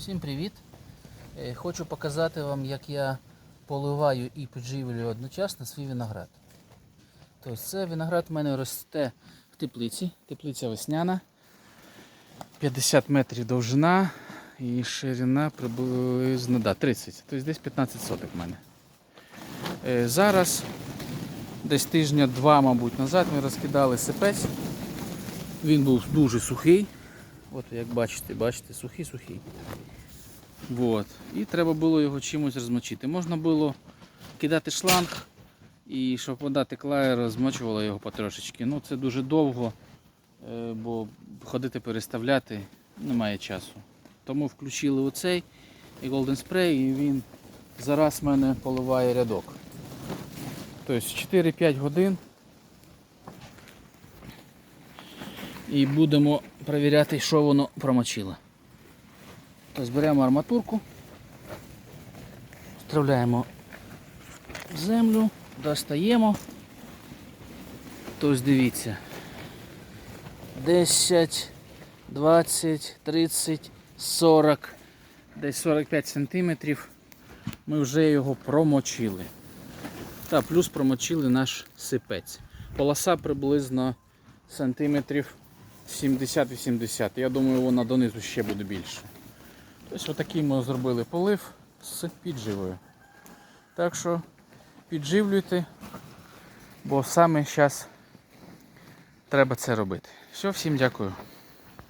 Всім привіт! Е, Хочу показати вам, як я поливаю і підживлюю одночасно свій виноград. Тобто це виноград в мене росте в теплиці. Теплиця весняна. 50 метрів довжина і ширина приблизно да, 30. Тобто десь 15 соток в мене. Е, Зараз, десь тижня два, мабуть, назад ми розкидали сипець. Він був дуже сухий. От як бачите, бачите, сухий-сухий. Вот. І треба було його чимось розмочити. Можна було кидати шланг і щоб вода текла і розмочувала його потрошечки. Ну це дуже довго, е, бо ходити переставляти немає часу. Тому включили оцей і Golden Spray, і він зараз в мене поливає рядок. Тобто 4-5 годин. І будемо перевіряти, що воно промочило. Тобто беремо арматурку, вставляємо в землю, достаємо. Тобто дивіться. 10, 20, 30, 40, десь 45 сантиметрів ми вже його промочили. Та плюс промочили наш сипець. Полоса приблизно сантиметрів 70-80. Я думаю, вона донизу ще буде більше. Тобто отакий ми зробили полив з підживою. Так що підживлюйте, бо саме зараз треба це робити. Все, всім дякую.